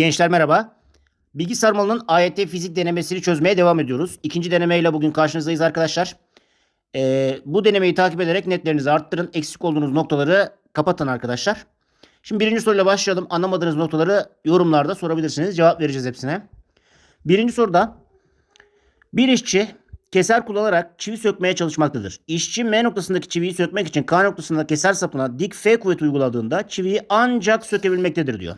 Gençler merhaba. Bilgi sarmalının AYT fizik denemesini çözmeye devam ediyoruz. İkinci denemeyle bugün karşınızdayız arkadaşlar. Ee, bu denemeyi takip ederek netlerinizi arttırın. Eksik olduğunuz noktaları kapatın arkadaşlar. Şimdi birinci soruyla başlayalım. Anlamadığınız noktaları yorumlarda sorabilirsiniz. Cevap vereceğiz hepsine. Birinci soruda bir işçi keser kullanarak çivi sökmeye çalışmaktadır. İşçi M noktasındaki çiviyi sökmek için K noktasında keser sapına dik F kuvveti uyguladığında çiviyi ancak sökebilmektedir diyor.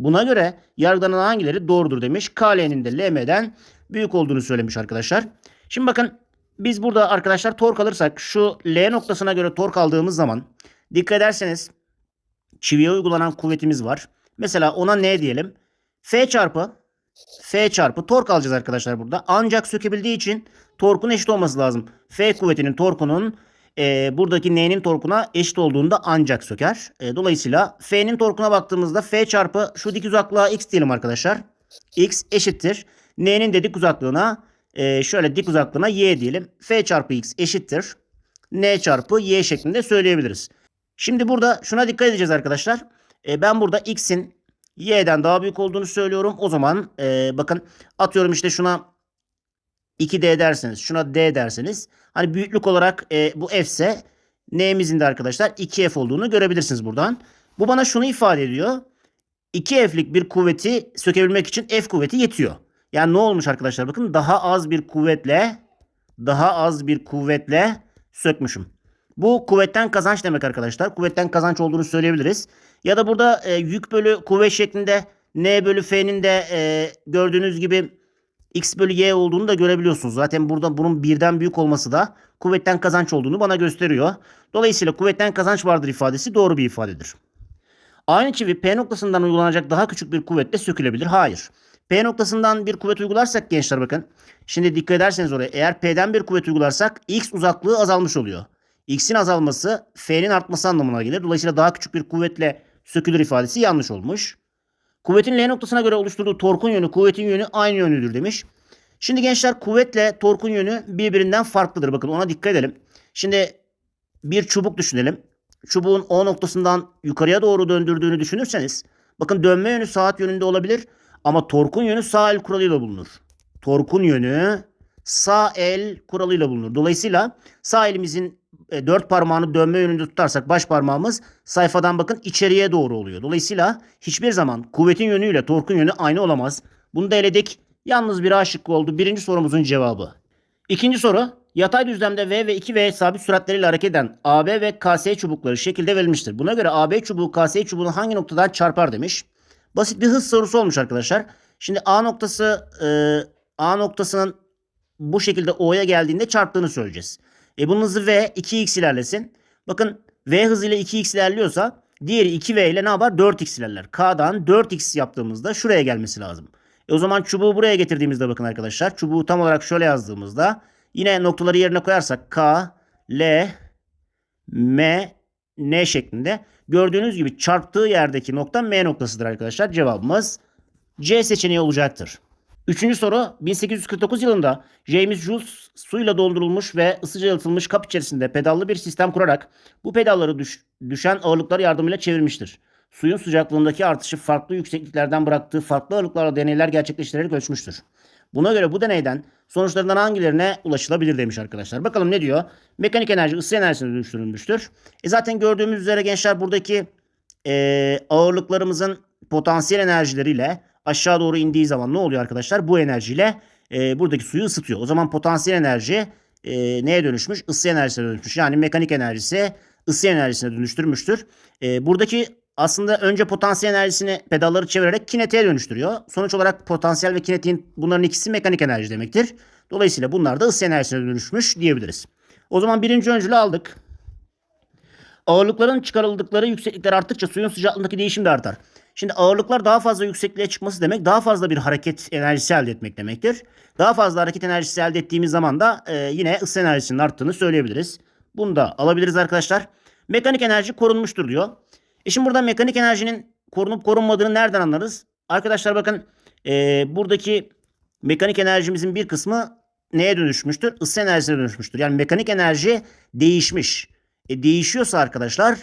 Buna göre yargılanan hangileri doğrudur demiş. KL'nin de LM'den büyük olduğunu söylemiş arkadaşlar. Şimdi bakın biz burada arkadaşlar tork alırsak şu L noktasına göre tork aldığımız zaman dikkat ederseniz çiviye uygulanan kuvvetimiz var. Mesela ona ne diyelim? F çarpı F çarpı tork alacağız arkadaşlar burada. Ancak sökebildiği için torkun eşit olması lazım. F kuvvetinin torkunun e, buradaki N'nin torkuna eşit olduğunda ancak söker. E, dolayısıyla F'nin torkuna baktığımızda F çarpı şu dik uzaklığa X diyelim arkadaşlar. X eşittir. N'nin de dik uzaklığına e, şöyle dik uzaklığına Y diyelim. F çarpı X eşittir. N çarpı Y şeklinde söyleyebiliriz. Şimdi burada şuna dikkat edeceğiz arkadaşlar. E, ben burada X'in Y'den daha büyük olduğunu söylüyorum. O zaman e, bakın atıyorum işte şuna 2D derseniz şuna D derseniz hani büyüklük olarak e, bu F ise N'imizin de arkadaşlar 2F olduğunu görebilirsiniz buradan. Bu bana şunu ifade ediyor. 2F'lik bir kuvveti sökebilmek için F kuvveti yetiyor. Yani ne olmuş arkadaşlar bakın daha az bir kuvvetle daha az bir kuvvetle sökmüşüm. Bu kuvvetten kazanç demek arkadaşlar. Kuvvetten kazanç olduğunu söyleyebiliriz. Ya da burada e, yük bölü kuvvet şeklinde N bölü F'nin de e, gördüğünüz gibi X bölü Y olduğunu da görebiliyorsunuz. Zaten burada bunun birden büyük olması da kuvvetten kazanç olduğunu bana gösteriyor. Dolayısıyla kuvvetten kazanç vardır ifadesi doğru bir ifadedir. Aynı çivi P noktasından uygulanacak daha küçük bir kuvvetle sökülebilir. Hayır. P noktasından bir kuvvet uygularsak gençler bakın. Şimdi dikkat ederseniz oraya eğer P'den bir kuvvet uygularsak X uzaklığı azalmış oluyor. X'in azalması F'nin artması anlamına gelir. Dolayısıyla daha küçük bir kuvvetle sökülür ifadesi yanlış olmuş. Kuvvetin L noktasına göre oluşturduğu torkun yönü kuvvetin yönü aynı yönlüdür demiş. Şimdi gençler kuvvetle torkun yönü birbirinden farklıdır. Bakın ona dikkat edelim. Şimdi bir çubuk düşünelim. Çubuğun O noktasından yukarıya doğru döndürdüğünü düşünürseniz bakın dönme yönü saat yönünde olabilir ama torkun yönü sağ el kuralıyla bulunur. Torkun yönü sağ el kuralıyla bulunur. Dolayısıyla sağ elimizin e, dört parmağını dönme yönünde tutarsak baş parmağımız sayfadan bakın içeriye doğru oluyor. Dolayısıyla hiçbir zaman kuvvetin yönüyle torkun yönü aynı olamaz. Bunu da eledik. Yalnız bir A oldu. Birinci sorumuzun cevabı. İkinci soru. Yatay düzlemde V ve 2V sabit süratleriyle hareket eden AB ve KS çubukları şekilde verilmiştir. Buna göre AB çubuğu KS çubuğunu hangi noktadan çarpar demiş. Basit bir hız sorusu olmuş arkadaşlar. Şimdi A noktası e, A noktasının bu şekilde O'ya geldiğinde çarptığını söyleyeceğiz. E bunun hızı V 2x ilerlesin. Bakın V hızıyla 2x ilerliyorsa diğeri 2V ile ne yapar? 4x ilerler. K'dan 4x yaptığımızda şuraya gelmesi lazım. E o zaman çubuğu buraya getirdiğimizde bakın arkadaşlar. Çubuğu tam olarak şöyle yazdığımızda yine noktaları yerine koyarsak K, L, M, N şeklinde gördüğünüz gibi çarptığı yerdeki nokta M noktasıdır arkadaşlar. Cevabımız C seçeneği olacaktır. Üçüncü soru 1849 yılında James Jules suyla doldurulmuş ve ısıca yalıtılmış kap içerisinde pedallı bir sistem kurarak bu pedalları düş- düşen ağırlıklar yardımıyla çevirmiştir. Suyun sıcaklığındaki artışı farklı yüksekliklerden bıraktığı farklı ağırlıklarla deneyler gerçekleştirerek ölçmüştür. Buna göre bu deneyden sonuçlarından hangilerine ulaşılabilir demiş arkadaşlar. Bakalım ne diyor? Mekanik enerji ısı enerjisine dönüştürülmüştür. E zaten gördüğümüz üzere gençler buradaki e, ağırlıklarımızın potansiyel enerjileriyle aşağı doğru indiği zaman ne oluyor arkadaşlar? Bu enerjiyle e, buradaki suyu ısıtıyor. O zaman potansiyel enerji e, neye dönüşmüş? Isı enerjisine dönüşmüş. Yani mekanik enerjisi ısı enerjisine dönüştürmüştür. E, buradaki aslında önce potansiyel enerjisini pedalları çevirerek kinetiğe dönüştürüyor. Sonuç olarak potansiyel ve kinetiğin bunların ikisi mekanik enerji demektir. Dolayısıyla bunlar da ısı enerjisine dönüşmüş diyebiliriz. O zaman birinci öncülü aldık. Ağırlıkların çıkarıldıkları yükseklikler arttıkça suyun sıcaklığındaki değişim de artar. Şimdi ağırlıklar daha fazla yüksekliğe çıkması demek daha fazla bir hareket enerjisi elde etmek demektir. Daha fazla hareket enerjisi elde ettiğimiz zaman da e, yine ısı enerjisinin arttığını söyleyebiliriz. Bunu da alabiliriz arkadaşlar. Mekanik enerji korunmuştur diyor. E şimdi burada mekanik enerjinin korunup korunmadığını nereden anlarız? Arkadaşlar bakın e, buradaki mekanik enerjimizin bir kısmı neye dönüşmüştür? Isı enerjisine dönüşmüştür. Yani mekanik enerji değişmiş. E, değişiyorsa arkadaşlar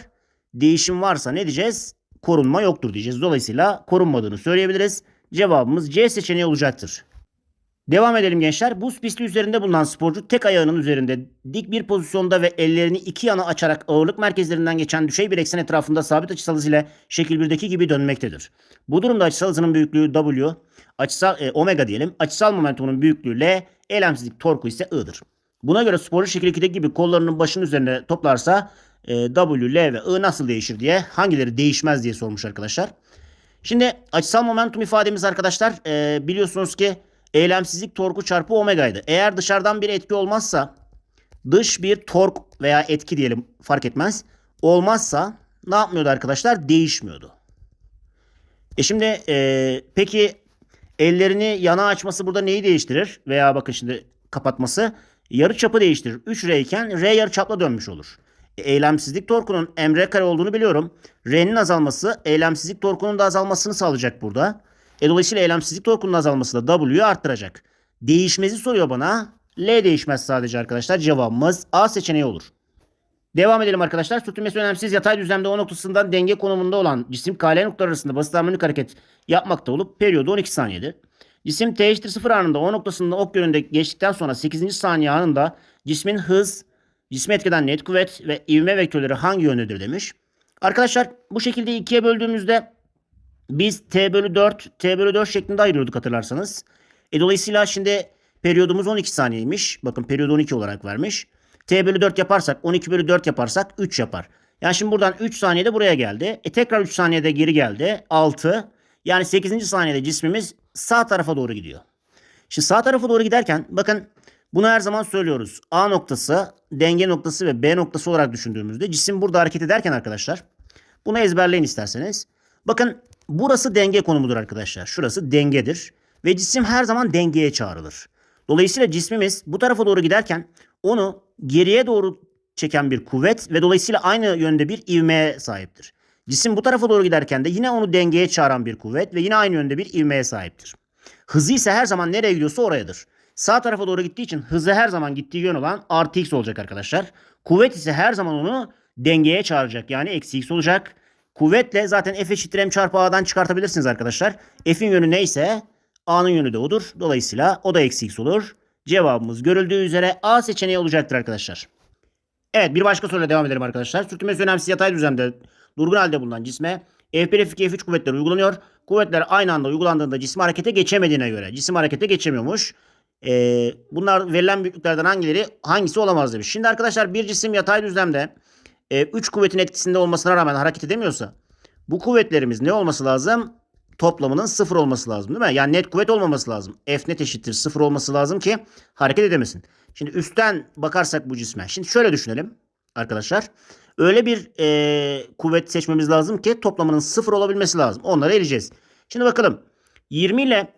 değişim varsa ne diyeceğiz? Korunma yoktur diyeceğiz. Dolayısıyla korunmadığını söyleyebiliriz. Cevabımız C seçeneği olacaktır. Devam edelim gençler. Buz pisti üzerinde bulunan sporcu tek ayağının üzerinde dik bir pozisyonda ve ellerini iki yana açarak ağırlık merkezlerinden geçen düşey bir eksen etrafında sabit açısal hız ile şekil 1'deki gibi dönmektedir. Bu durumda açısal hızının büyüklüğü W, açısal e, omega diyelim. Açısal momentumunun büyüklüğü L, eylemsizlik torku ise I'dır. Buna göre sporcu şekil 2'deki gibi kollarının başının üzerine toplarsa e, W, L ve I nasıl değişir diye hangileri değişmez diye sormuş arkadaşlar. Şimdi açısal momentum ifademiz arkadaşlar e, biliyorsunuz ki eylemsizlik torku çarpı omegaydı. Eğer dışarıdan bir etki olmazsa dış bir tork veya etki diyelim fark etmez. Olmazsa ne yapmıyordu arkadaşlar? Değişmiyordu. E şimdi e, peki ellerini yana açması burada neyi değiştirir? Veya bakın şimdi kapatması yarı çapı değiştirir. 3R iken R yarı çapla dönmüş olur. Eylemsizlik torkunun mr kare olduğunu biliyorum. R'nin azalması eylemsizlik torkunun da azalmasını sağlayacak burada. E, dolayısıyla eylemsizlik torkunun azalması da W'yu arttıracak. Değişmezi soruyor bana. L değişmez sadece arkadaşlar. Cevabımız A seçeneği olur. Devam edelim arkadaşlar. Sürtünmesi önemsiz yatay düzlemde O noktasından denge konumunda olan cisim KL noktaları arasında basit harmonik hareket yapmakta olup periyodu 12 saniyedir. Cisim t eşittir 0 anında O noktasında ok yönünde geçtikten sonra 8. saniye anında cismin hız, cismi etkeden net kuvvet ve ivme vektörleri hangi yöndedir demiş. Arkadaşlar bu şekilde ikiye böldüğümüzde biz t bölü 4, t bölü 4 şeklinde ayırıyorduk hatırlarsanız. E, dolayısıyla şimdi periyodumuz 12 saniyeymiş. Bakın periyodu 12 olarak vermiş. t bölü 4 yaparsak 12 bölü 4 yaparsak 3 yapar. Yani şimdi buradan 3 saniyede buraya geldi. E tekrar 3 saniyede geri geldi. 6. Yani 8. saniyede cismimiz sağ tarafa doğru gidiyor. Şimdi sağ tarafa doğru giderken bakın bunu her zaman söylüyoruz. A noktası, denge noktası ve B noktası olarak düşündüğümüzde cisim burada hareket ederken arkadaşlar bunu ezberleyin isterseniz. Bakın burası denge konumudur arkadaşlar. Şurası dengedir ve cisim her zaman dengeye çağrılır. Dolayısıyla cismimiz bu tarafa doğru giderken onu geriye doğru çeken bir kuvvet ve dolayısıyla aynı yönde bir ivmeye sahiptir. Cisim bu tarafa doğru giderken de yine onu dengeye çağıran bir kuvvet ve yine aynı yönde bir ivmeye sahiptir. Hızı ise her zaman nereye gidiyorsa orayadır. Sağ tarafa doğru gittiği için hızı her zaman gittiği yön olan artı x olacak arkadaşlar. Kuvvet ise her zaman onu dengeye çağıracak yani eksi x olacak. Kuvvetle zaten f eşittir m çarpı a'dan çıkartabilirsiniz arkadaşlar. F'in yönü neyse a'nın yönü de odur. Dolayısıyla o da eksi x olur. Cevabımız görüldüğü üzere A seçeneği olacaktır arkadaşlar. Evet bir başka soruyla devam edelim arkadaşlar. Sürtünmesi önemsiz yatay düzlemde durgun halde bulunan cisme F1, F2, F3 kuvvetleri uygulanıyor. Kuvvetler aynı anda uygulandığında cisim harekete geçemediğine göre. Cisim harekete geçemiyormuş. Ee, bunlar verilen büyüklüklerden hangileri hangisi olamaz demiş. Şimdi arkadaşlar bir cisim yatay düzlemde 3 kuvvetin etkisinde olmasına rağmen hareket edemiyorsa bu kuvvetlerimiz ne olması lazım? Toplamının sıfır olması lazım değil mi? Yani net kuvvet olmaması lazım. F net eşittir sıfır olması lazım ki hareket edemesin. Şimdi üstten bakarsak bu cisme. Şimdi şöyle düşünelim arkadaşlar. Öyle bir e, kuvvet seçmemiz lazım ki toplamının sıfır olabilmesi lazım. Onları eleyeceğiz. Şimdi bakalım. 20 ile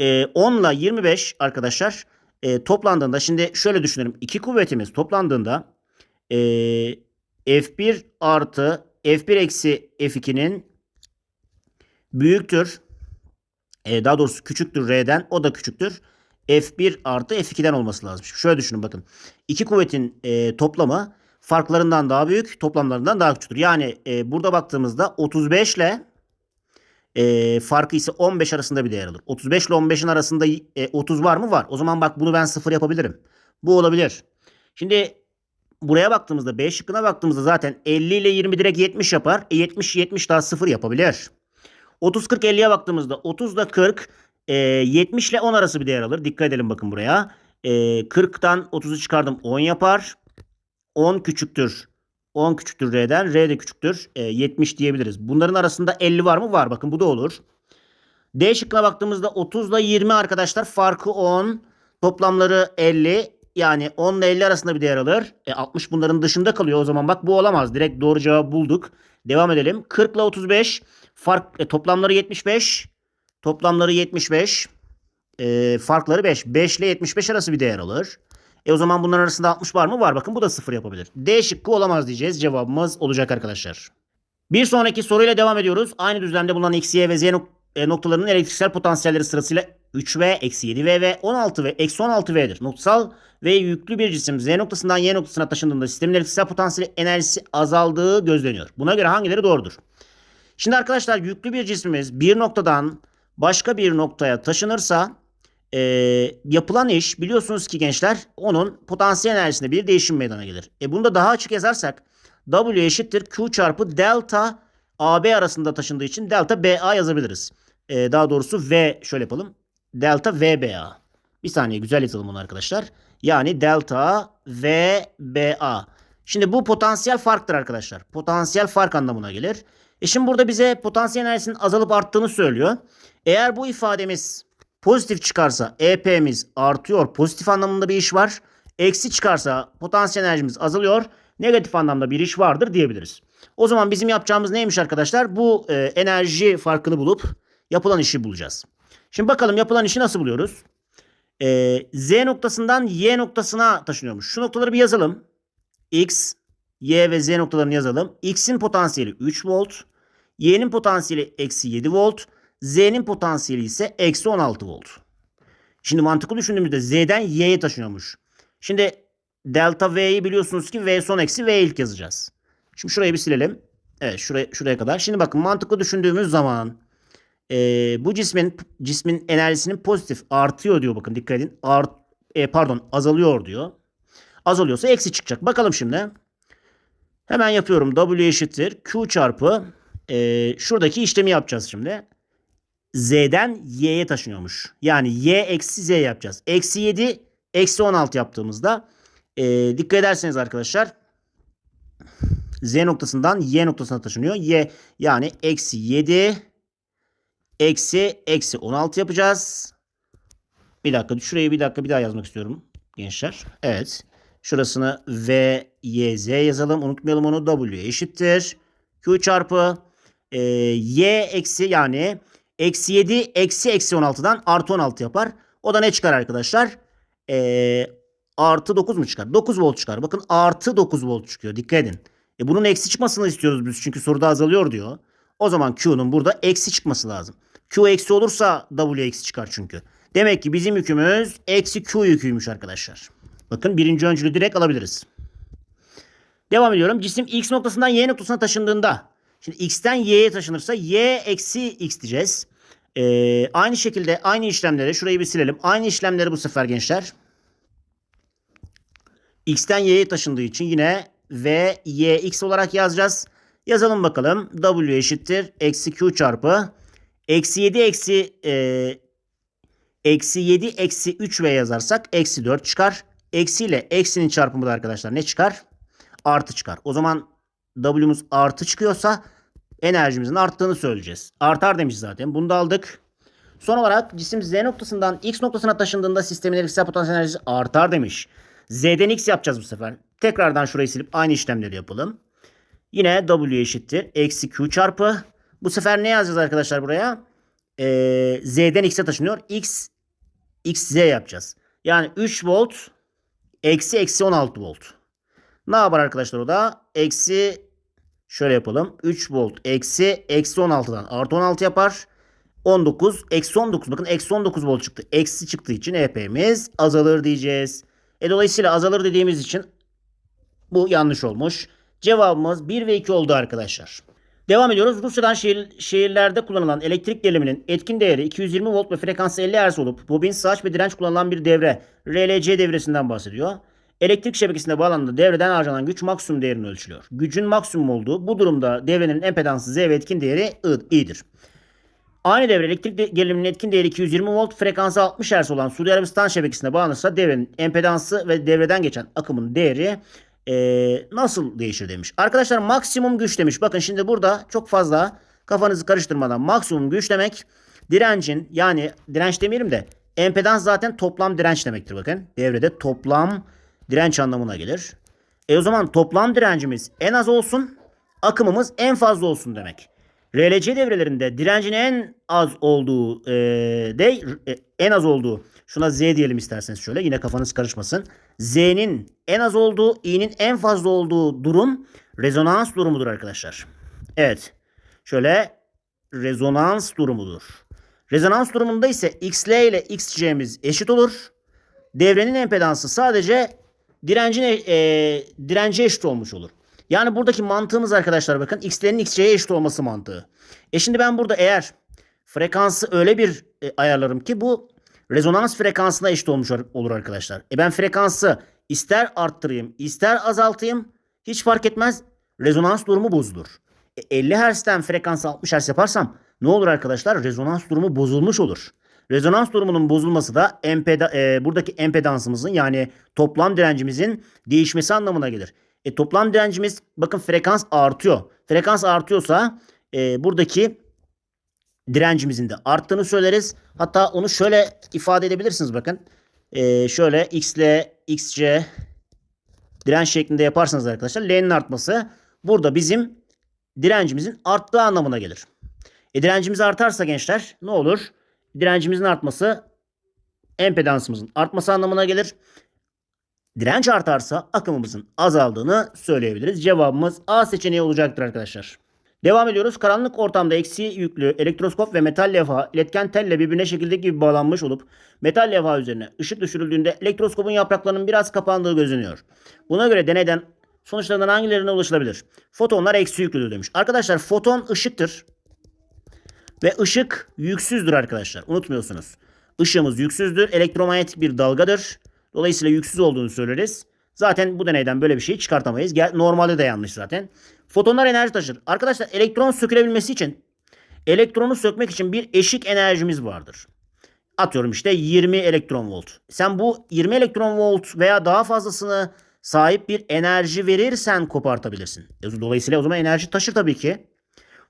e, 10 ile 25 arkadaşlar e, toplandığında şimdi şöyle düşünelim. İki kuvvetimiz toplandığında e, F1 artı F1 eksi F2'nin büyüktür. E, daha doğrusu küçüktür R'den. O da küçüktür. F1 artı F2'den olması lazım. Şöyle düşünün bakın. İki kuvvetin e, toplamı farklarından daha büyük, toplamlarından daha küçüktür. Yani e, burada baktığımızda 35 ile e, farkı ise 15 arasında bir değer alır. 35 ile 15'in arasında e, 30 var mı? Var. O zaman bak bunu ben sıfır yapabilirim. Bu olabilir. Şimdi buraya baktığımızda B şıkkına baktığımızda zaten 50 ile 20 direkt 70 yapar. E 70 70 daha sıfır yapabilir. 30 40 50'ye baktığımızda 30 ile 40 e, 70 ile 10 arası bir değer alır. Dikkat edelim bakın buraya. E, 40'tan 30'u çıkardım 10 yapar. 10 küçüktür. 10 küçüktür R'den. R de küçüktür. E, 70 diyebiliriz. Bunların arasında 50 var mı? Var. Bakın bu da olur. D şıkkına baktığımızda 30 ile 20 arkadaşlar farkı 10. Toplamları 50. Yani 10 ile 50 arasında bir değer alır. E, 60 bunların dışında kalıyor. O zaman bak bu olamaz. Direkt doğru cevabı bulduk. Devam edelim. 40 ile 35 fark e, toplamları 75. Toplamları 75. E, farkları 5. 5 ile 75 arası bir değer alır. E o zaman bunların arasında 60 var mı? Var. Bakın bu da 0 yapabilir. D şıkkı olamaz diyeceğiz. Cevabımız olacak arkadaşlar. Bir sonraki soruyla devam ediyoruz. Aynı düzlemde bulunan x, y ve z e, noktalarının elektriksel potansiyelleri sırasıyla 3V, eksi 7V ve 16V, eksi 16V'dir. Noktasal ve yüklü bir cisim Z noktasından Y noktasına taşındığında sistemin elektriksel potansiyeli enerjisi azaldığı gözleniyor. Buna göre hangileri doğrudur? Şimdi arkadaşlar yüklü bir cismimiz bir noktadan başka bir noktaya taşınırsa e, yapılan iş biliyorsunuz ki gençler onun potansiyel enerjisinde bir değişim meydana gelir. E bunu da daha açık yazarsak W eşittir Q çarpı delta AB arasında taşındığı için delta BA yazabiliriz. E, daha doğrusu V şöyle yapalım. Delta VBA. Bir saniye güzel yazalım bunu arkadaşlar. Yani delta VBA. Şimdi bu potansiyel farktır arkadaşlar. Potansiyel fark anlamına gelir. E şimdi burada bize potansiyel enerjisinin azalıp arttığını söylüyor. Eğer bu ifademiz pozitif çıkarsa EP'miz artıyor. Pozitif anlamında bir iş var. Eksi çıkarsa potansiyel enerjimiz azalıyor. Negatif anlamda bir iş vardır diyebiliriz. O zaman bizim yapacağımız neymiş arkadaşlar? Bu e, enerji farkını bulup yapılan işi bulacağız. Şimdi bakalım yapılan işi nasıl buluyoruz? E, Z noktasından Y noktasına taşınıyormuş. Şu noktaları bir yazalım. X, Y ve Z noktalarını yazalım. X'in potansiyeli 3 volt. Y'nin potansiyeli eksi 7 volt. Z'nin potansiyeli ise eksi 16 volt. Şimdi mantıklı düşündüğümüzde Z'den Y'ye taşınıyormuş. Şimdi delta V'yi biliyorsunuz ki V son eksi V ilk yazacağız. Şimdi şurayı bir silelim. Evet şuraya, şuraya kadar. Şimdi bakın mantıklı düşündüğümüz zaman e, bu cismin cismin enerjisinin pozitif artıyor diyor bakın dikkat edin. Art, e, pardon azalıyor diyor. Azalıyorsa eksi çıkacak. Bakalım şimdi. Hemen yapıyorum. W eşittir. Q çarpı e, şuradaki işlemi yapacağız şimdi. Z'den Y'ye taşınıyormuş. Yani Y eksi Z yapacağız. Eksi 7 eksi 16 yaptığımızda e, dikkat ederseniz arkadaşlar Z noktasından Y noktasına taşınıyor. Y yani eksi 7 eksi eksi 16 yapacağız. Bir dakika şurayı bir dakika bir daha yazmak istiyorum gençler. Evet. Şurasını V, Y, Z yazalım. Unutmayalım onu. W eşittir. Q çarpı e, Y eksi yani eksi 7 eksi eksi 16'dan artı 16 yapar. O da ne çıkar arkadaşlar? E, artı 9 mu çıkar? 9 volt çıkar. Bakın artı 9 volt çıkıyor. Dikkat edin. E, bunun eksi çıkmasını istiyoruz biz. Çünkü soruda azalıyor diyor. O zaman Q'nun burada eksi çıkması lazım. Q eksi olursa W eksi çıkar çünkü. Demek ki bizim yükümüz eksi Q yüküymüş arkadaşlar. Bakın birinci öncülü direkt alabiliriz. Devam ediyorum. Cisim X noktasından Y noktasına taşındığında. Şimdi X'ten Y'ye taşınırsa Y eksi X diyeceğiz. Ee, aynı şekilde aynı işlemleri şurayı bir silelim. Aynı işlemleri bu sefer gençler. X'ten Y'ye taşındığı için yine V, Y, X olarak yazacağız. Yazalım bakalım. W eşittir. Eksi Q çarpı. Eksi 7 eksi e, eksi 7 eksi 3V yazarsak eksi 4 çıkar. Eksi ile eksinin çarpımı da arkadaşlar ne çıkar? Artı çıkar. O zaman W'muz artı çıkıyorsa enerjimizin arttığını söyleyeceğiz. Artar demiş zaten. Bunu da aldık. Son olarak cisim Z noktasından X noktasına taşındığında sistemin elektriksel potansiyel enerjisi artar demiş. Z'den X yapacağız bu sefer. Tekrardan şurayı silip aynı işlemleri yapalım. Yine W eşittir. Eksi Q çarpı. Bu sefer ne yazacağız arkadaşlar buraya? Ee, Z'den X'e taşınıyor. X, X, Z yapacağız. Yani 3 volt eksi eksi 16 volt. Ne yapar arkadaşlar o da? Eksi şöyle yapalım. 3 volt eksi eksi 16'dan artı 16 yapar. 19 eksi 19 bakın eksi 19 volt çıktı. Eksi çıktığı için EP'miz azalır diyeceğiz. E dolayısıyla azalır dediğimiz için bu yanlış olmuş. Cevabımız 1 ve 2 oldu arkadaşlar. Devam ediyoruz. Rusya'dan şehir, şehirlerde kullanılan elektrik geriliminin etkin değeri 220 volt ve frekansı 50 Hz olup bobin, saç ve direnç kullanılan bir devre RLC devresinden bahsediyor. Elektrik şebekesine bağlandığı devreden harcanan güç maksimum değerini ölçülüyor. Gücün maksimum olduğu bu durumda devrenin empedansı Z ve etkin değeri I'dir. Aynı devre elektrik geriliminin etkin değeri 220 volt, frekansı 60 Hz olan Suudi Arabistan şebekesine bağlanırsa devrenin empedansı ve devreden geçen akımın değeri ee, nasıl değişir demiş. Arkadaşlar maksimum güç demiş. Bakın şimdi burada çok fazla kafanızı karıştırmadan maksimum güç demek direncin yani direnç demeyelim de empedans zaten toplam direnç demektir bakın. Devrede toplam direnç anlamına gelir. E o zaman toplam direncimiz en az olsun akımımız en fazla olsun demek. RLC devrelerinde direncin en az olduğu e, de e, en az olduğu şuna Z diyelim isterseniz şöyle yine kafanız karışmasın. Z'nin en az olduğu, i'nin en fazla olduğu durum rezonans durumudur arkadaşlar. Evet. Şöyle rezonans durumudur. Rezonans durumunda ise xl ile xc'miz eşit olur. Devrenin empedansı sadece direncin e, dirence eşit olmuş olur. Yani buradaki mantığımız arkadaşlar bakın x'lerin xc'ye eşit olması mantığı. E şimdi ben burada eğer frekansı öyle bir e, ayarlarım ki bu rezonans frekansına eşit olmuş olur arkadaşlar. E ben frekansı ister arttırayım ister azaltayım hiç fark etmez rezonans durumu bozulur. E 50 Hz'den frekansı 60 Hz yaparsam ne olur arkadaşlar? Rezonans durumu bozulmuş olur. Rezonans durumunun bozulması da empeda, e, buradaki empedansımızın yani toplam direncimizin değişmesi anlamına gelir. E, toplam direncimiz bakın frekans artıyor. Frekans artıyorsa e, buradaki direncimizin de arttığını söyleriz. Hatta onu şöyle ifade edebilirsiniz bakın. E, şöyle x ile xc direnç şeklinde yaparsanız arkadaşlar L'nin artması burada bizim direncimizin arttığı anlamına gelir. E, direncimiz artarsa gençler ne olur? Direncimizin artması empedansımızın artması anlamına gelir. Direnç artarsa akımımızın azaldığını söyleyebiliriz. Cevabımız A seçeneği olacaktır arkadaşlar. Devam ediyoruz. Karanlık ortamda eksi yüklü elektroskop ve metal levha iletken telle birbirine şekilde gibi bağlanmış olup metal levha üzerine ışık düşürüldüğünde elektroskopun yapraklarının biraz kapandığı gözünüyor. Buna göre deneyden sonuçlarından hangilerine ulaşılabilir? Fotonlar eksi yüklüdür demiş. Arkadaşlar foton ışıktır. Ve ışık yüksüzdür arkadaşlar. Unutmuyorsunuz. Işığımız yüksüzdür. Elektromanyetik bir dalgadır. Dolayısıyla yüksüz olduğunu söyleriz. Zaten bu deneyden böyle bir şey çıkartamayız. Normalde de yanlış zaten. Fotonlar enerji taşır. Arkadaşlar elektron sökülebilmesi için elektronu sökmek için bir eşik enerjimiz vardır. Atıyorum işte 20 elektron volt. Sen bu 20 elektron volt veya daha fazlasını sahip bir enerji verirsen kopartabilirsin. E, Dolayısıyla o zaman enerji taşır tabii ki.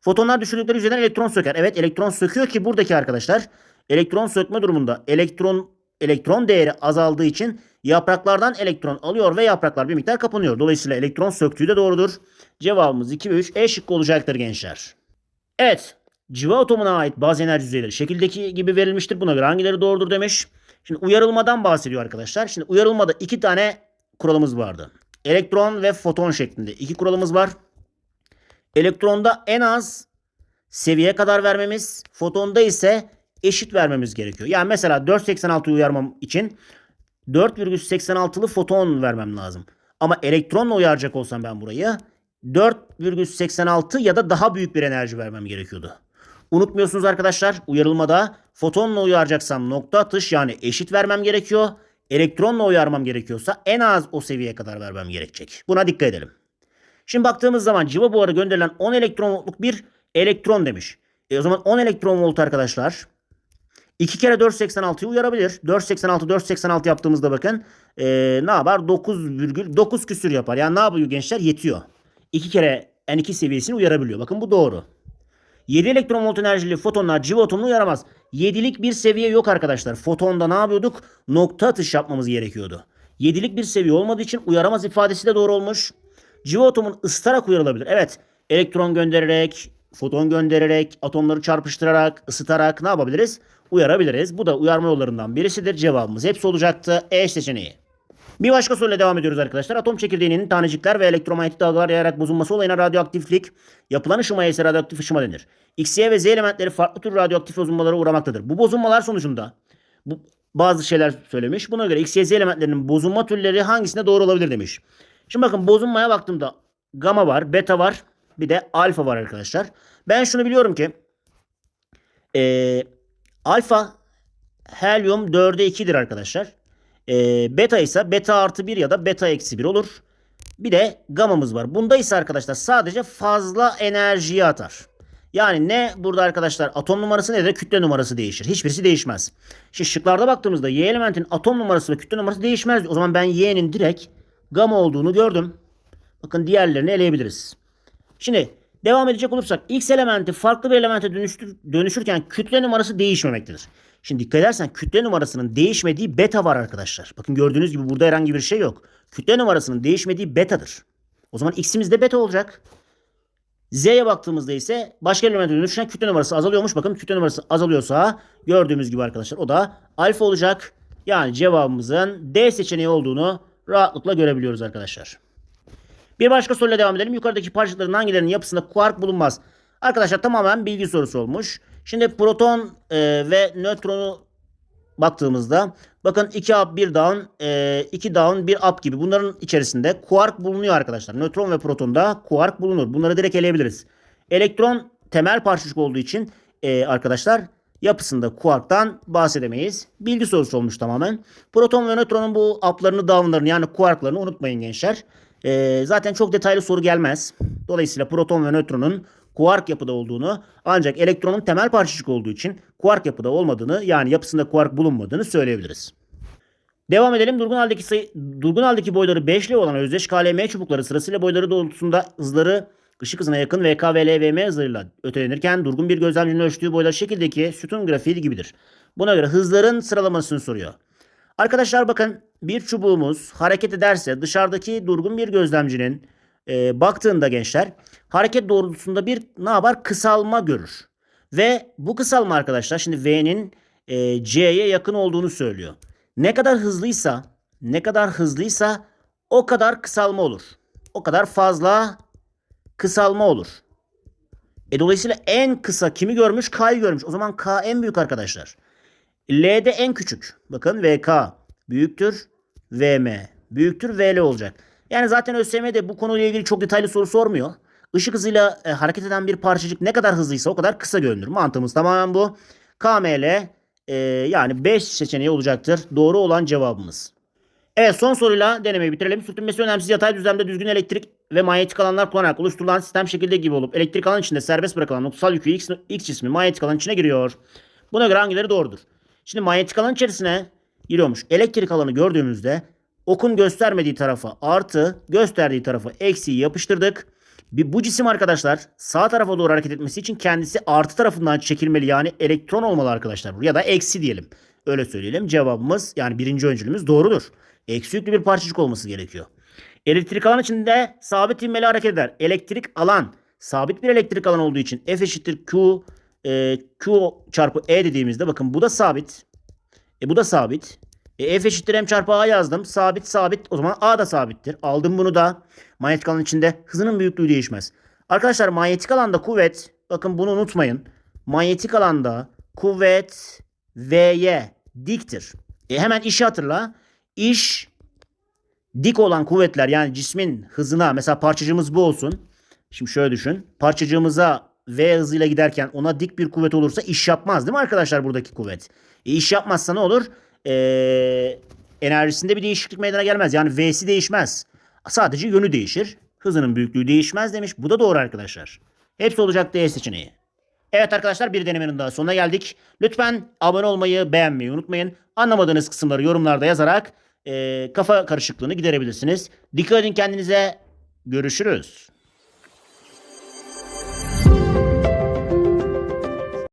Fotonlar düşürdükleri üzerinden elektron söker. Evet elektron söküyor ki buradaki arkadaşlar elektron sökme durumunda elektron elektron değeri azaldığı için yapraklardan elektron alıyor ve yapraklar bir miktar kapanıyor. Dolayısıyla elektron söktüğü de doğrudur. Cevabımız 2 ve 3 E şıkkı olacaktır gençler. Evet. Civa atomuna ait bazı enerji düzeyleri şekildeki gibi verilmiştir. Buna göre hangileri doğrudur demiş. Şimdi uyarılmadan bahsediyor arkadaşlar. Şimdi uyarılmada iki tane kuralımız vardı. Elektron ve foton şeklinde iki kuralımız var. Elektronda en az seviye kadar vermemiz, fotonda ise eşit vermemiz gerekiyor. Yani mesela 4.86'yı uyarmam için 4,86'lı foton vermem lazım. Ama elektronla uyaracak olsam ben burayı 4,86 ya da daha büyük bir enerji vermem gerekiyordu. Unutmuyorsunuz arkadaşlar uyarılmada fotonla uyaracaksam nokta atış yani eşit vermem gerekiyor. Elektronla uyarmam gerekiyorsa en az o seviyeye kadar vermem gerekecek. Buna dikkat edelim. Şimdi baktığımız zaman civa buharı gönderilen 10 elektron voltluk bir elektron demiş. E o zaman 10 elektron volt arkadaşlar 2 kere 4.86'yı uyarabilir. 4.86 4.86 yaptığımızda bakın e, ne yapar? 9,9 küsür yapar. Yani ne yapıyor gençler? Yetiyor. 2 kere N2 seviyesini uyarabiliyor. Bakın bu doğru. 7 elektron volt enerjili fotonlar civa atomunu uyaramaz. 7'lik bir seviye yok arkadaşlar. Fotonda ne yapıyorduk? Nokta atış yapmamız gerekiyordu. 7'lik bir seviye olmadığı için uyaramaz ifadesi de doğru olmuş. Civa atomun ısıtarak uyarılabilir. Evet elektron göndererek, foton göndererek, atomları çarpıştırarak, ısıtarak ne yapabiliriz? Uyarabiliriz. Bu da uyarma yollarından birisidir. Cevabımız hepsi olacaktı. E seçeneği. Bir başka soruyla devam ediyoruz arkadaşlar. Atom çekirdeğinin tanecikler ve elektromanyetik dalgalar yayarak bozulması olayına radyoaktiflik, yapılan ışımaya ise radyoaktif ışıma denir. X, Y ve Z elementleri farklı tür radyoaktif bozulmalara uğramaktadır. Bu bozulmalar sonucunda bu, bazı şeyler söylemiş. Buna göre X, Y, Z elementlerinin bozulma türleri hangisine doğru olabilir demiş. Şimdi bakın bozulmaya baktığımda gamma var, beta var, bir de alfa var arkadaşlar. Ben şunu biliyorum ki eee alfa helyum 4'e 2'dir arkadaşlar. Eee beta ise beta artı 1 ya da beta eksi 1 olur. Bir de gamamız var. Bunda ise arkadaşlar sadece fazla enerjiyi atar. Yani ne burada arkadaşlar atom numarası ne de kütle numarası değişir. Hiçbirisi değişmez. Şimdi şıklarda baktığımızda Y elementin atom numarası ve kütle numarası değişmez. O zaman ben Y'nin direkt gamma olduğunu gördüm. Bakın diğerlerini eleyebiliriz. Şimdi devam edecek olursak X elementi farklı bir elemente dönüştür, dönüşürken kütle numarası değişmemektedir. Şimdi dikkat edersen kütle numarasının değişmediği beta var arkadaşlar. Bakın gördüğünüz gibi burada herhangi bir şey yok. Kütle numarasının değişmediği betadır. O zaman X'imiz de beta olacak. Z'ye baktığımızda ise başka elemente dönüşen kütle numarası azalıyormuş. Bakın kütle numarası azalıyorsa gördüğümüz gibi arkadaşlar o da alfa olacak. Yani cevabımızın D seçeneği olduğunu rahatlıkla görebiliyoruz arkadaşlar. Bir başka soruyla devam edelim. Yukarıdaki parçaların hangilerinin yapısında kuark bulunmaz? Arkadaşlar tamamen bilgi sorusu olmuş. Şimdi proton e, ve nötronu baktığımızda bakın 2 up 1 down, 2 down 1 up gibi bunların içerisinde kuark bulunuyor arkadaşlar. Nötron ve protonda kuark bulunur. Bunları direkt eleyebiliriz. Elektron temel parçacık olduğu için e, arkadaşlar yapısında kuarktan bahsedemeyiz. Bilgi sorusu olmuş tamamen. Proton ve nötronun bu aplarını, dağımlarını yani kuarklarını unutmayın gençler. Ee, zaten çok detaylı soru gelmez. Dolayısıyla proton ve nötronun kuark yapıda olduğunu ancak elektronun temel parçacık olduğu için kuark yapıda olmadığını yani yapısında kuark bulunmadığını söyleyebiliriz. Devam edelim. Durgun haldeki sayı, durgun haldeki boyları 5L olan özdeş KLM çubukları sırasıyla boyları doğrultusunda hızları ışık hızına yakın VK, VL, VM hızlarıyla ötelenirken durgun bir gözlemcinin ölçtüğü boylar şekildeki sütun grafiği gibidir. Buna göre hızların sıralamasını soruyor. Arkadaşlar bakın bir çubuğumuz hareket ederse dışarıdaki durgun bir gözlemcinin e, baktığında gençler hareket doğrultusunda bir ne yapar? Kısalma görür. Ve bu kısalma arkadaşlar şimdi V'nin e, C'ye yakın olduğunu söylüyor. Ne kadar hızlıysa, ne kadar hızlıysa o kadar kısalma olur. O kadar fazla kısalma olur. E dolayısıyla en kısa kimi görmüş? K'yı görmüş. O zaman K en büyük arkadaşlar. L'de en küçük. Bakın VK büyüktür VM büyüktür VL olacak. Yani zaten ÖSYM'de bu konuyla ilgili çok detaylı soru sormuyor. Işık hızıyla e, hareket eden bir parçacık ne kadar hızlıysa o kadar kısa görünür. Mantığımız tamamen bu. KML e, yani 5 seçeneği olacaktır. Doğru olan cevabımız. Evet son soruyla denemeyi bitirelim. Sürtünmesi önemsiz yatay düzlemde düzgün elektrik ve manyetik alanlar kullanarak oluşturulan sistem şekilde gibi olup elektrik alan içinde serbest bırakılan noktasal yükü X, X cismi manyetik alan içine giriyor. Buna göre hangileri doğrudur? Şimdi manyetik alan içerisine giriyormuş. Elektrik alanı gördüğümüzde okun göstermediği tarafa artı gösterdiği tarafa eksiği yapıştırdık. Bir, bu cisim arkadaşlar sağ tarafa doğru hareket etmesi için kendisi artı tarafından çekilmeli yani elektron olmalı arkadaşlar. Ya da eksi diyelim. Öyle söyleyelim. Cevabımız yani birinci öncülümüz doğrudur. Eksi yüklü bir parçacık olması gerekiyor. Elektrik alan içinde sabit ivmeli hareket eder. Elektrik alan sabit bir elektrik alan olduğu için F eşittir Q e, Q çarpı E dediğimizde bakın bu da sabit. E bu da sabit. E, F eşittir M çarpı A yazdım. Sabit sabit. O zaman A da sabittir. Aldım bunu da. Manyetik alan içinde hızının büyüklüğü değişmez. Arkadaşlar manyetik alanda kuvvet bakın bunu unutmayın. Manyetik alanda kuvvet V'ye diktir. E hemen işi hatırla. İş dik olan kuvvetler yani cismin hızına mesela parçacığımız bu olsun. Şimdi şöyle düşün. Parçacığımıza V hızıyla giderken ona dik bir kuvvet olursa iş yapmaz değil mi arkadaşlar buradaki kuvvet? E iş yapmazsa ne olur? Ee, enerjisinde bir değişiklik meydana gelmez. Yani V'si değişmez. Sadece yönü değişir. Hızının büyüklüğü değişmez demiş. Bu da doğru arkadaşlar. Hepsi olacak D seçeneği. Evet arkadaşlar bir denemenin daha sonuna geldik. Lütfen abone olmayı, beğenmeyi unutmayın. Anlamadığınız kısımları yorumlarda yazarak e, kafa karışıklığını giderebilirsiniz. Dikkat edin kendinize. Görüşürüz.